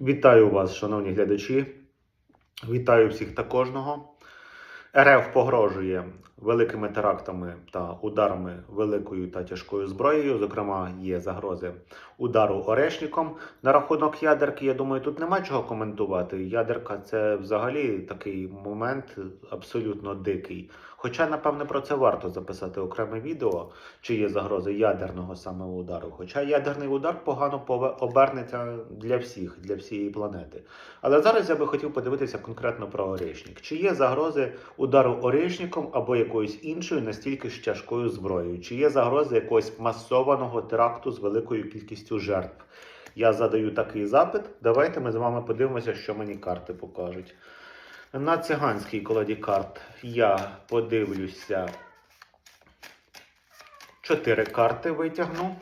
Вітаю вас, шановні глядачі. Вітаю всіх та кожного. РФ погрожує великими терактами та ударами великою та тяжкою зброєю. Зокрема, є загрози удару орешником. На рахунок ядерки, я думаю, тут нема чого коментувати. Ядерка це взагалі такий момент абсолютно дикий. Хоча, напевне, про це варто записати окреме відео, чи є загрози ядерного саме удару. Хоча ядерний удар погано обернеться для всіх, для всієї планети. Але зараз я би хотів подивитися конкретно про Орешник. Чи є загрози удару Орешником або якоюсь іншою настільки ж тяжкою зброєю? Чи є загрози якогось масованого теракту з великою кількістю жертв? Я задаю такий запит. Давайте ми з вами подивимося, що мені карти покажуть. На циганській колоді карт я подивлюся чотири карти витягну.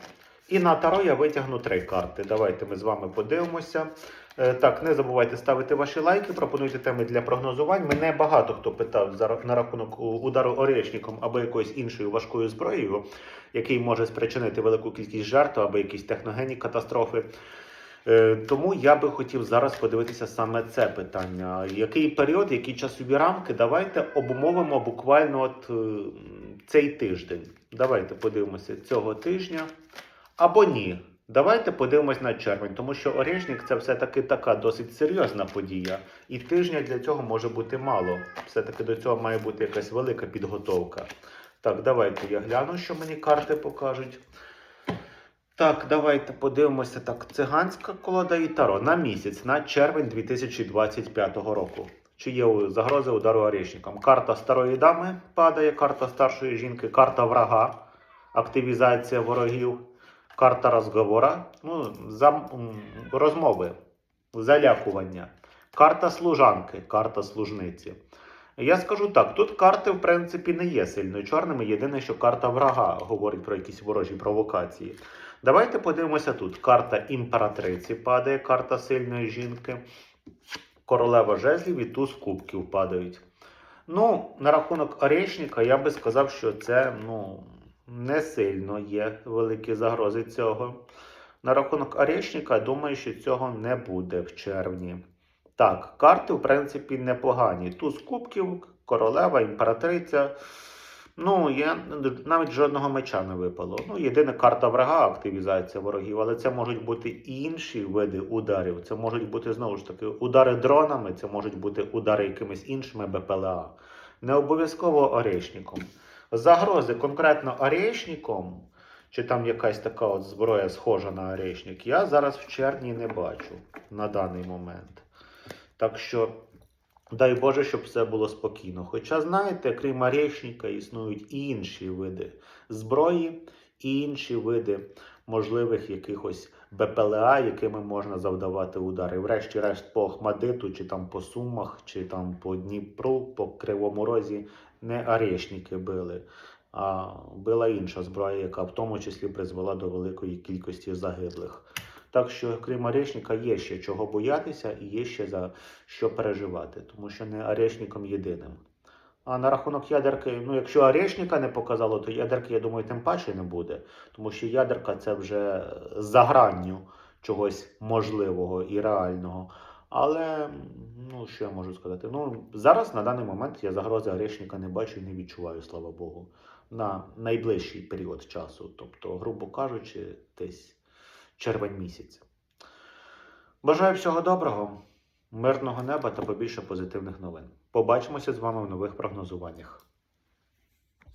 І на таро я витягну три карти. Давайте ми з вами подивимося. Е, Так, не забувайте ставити ваші лайки, пропонуйте теми для прогнозувань. Мене багато хто питав на рахунок удару орешником або якоюсь іншою важкою зброєю, який може спричинити велику кількість жертв або якісь техногенні катастрофи. Е, Тому я би хотів зараз подивитися саме це питання. Який період, які часові рамки? Давайте обумовимо буквально от е, цей тиждень. Давайте подивимося цього тижня. Або ні. Давайте подивимось на червень, тому що Орешник це все-таки така досить серйозна подія, і тижня для цього може бути мало. Все-таки до цього має бути якась велика підготовка. Так, давайте я гляну, що мені карти покажуть. Так, давайте подивимося. Так, циганська колода і таро на місяць, на червень 2025 року. Чи є загрози удару орешником? Карта старої дами падає, карта старшої жінки, карта врага, активізація ворогів, карта розговора, ну, зам, розмови, залякування, карта служанки, карта служниці. Я скажу так: тут карти, в принципі, не є сильно чорними. Єдине, що карта врага говорить про якісь ворожі провокації. Давайте подивимося тут. Карта імператриці падає, карта сильної жінки, королева жезлів і туз кубків падають. Ну, на рахунок Орешника я би сказав, що це ну, не сильно є великі загрози цього. На рахунок Орешника, думаю, що цього не буде в червні. Так, карти, в принципі, непогані. Туз кубків, королева, імператриця. Ну, я навіть жодного меча не випало. Ну, єдине карта врага, активізація ворогів, але це можуть бути інші види ударів. Це можуть бути знову ж таки удари дронами, це можуть бути удари якимись іншими БПЛА. Не обов'язково орешником. Загрози конкретно орешником, чи там якась така от зброя схожа на орешник, я зараз в червні не бачу на даний момент. Так що Дай Боже, щоб все було спокійно. Хоча, знаєте, крім орешника, існують і інші види зброї, і інші види можливих якихось БПЛА, якими можна завдавати удари. Врешті-решт, по Ахмадиту, чи там по Сумах, чи там по Дніпру, по Кривому Розі не орешники били, а била інша зброя, яка в тому числі призвела до великої кількості загиблих. Так що, крім орешника, є ще чого боятися і є ще за що переживати, тому що не орешником єдиним. А на рахунок ядерки, ну якщо орешника не показало, то ядерки, я думаю, тим паче не буде. Тому що ядерка це вже за гранню чогось можливого і реального. Але ну що я можу сказати? Ну зараз на даний момент я загрози орешника не бачу і не відчуваю, слава Богу, на найближчий період часу. Тобто, грубо кажучи, десь червень місяць. Бажаю всього доброго, мирного неба та побільше позитивних новин. Побачимося з вами в нових прогнозуваннях.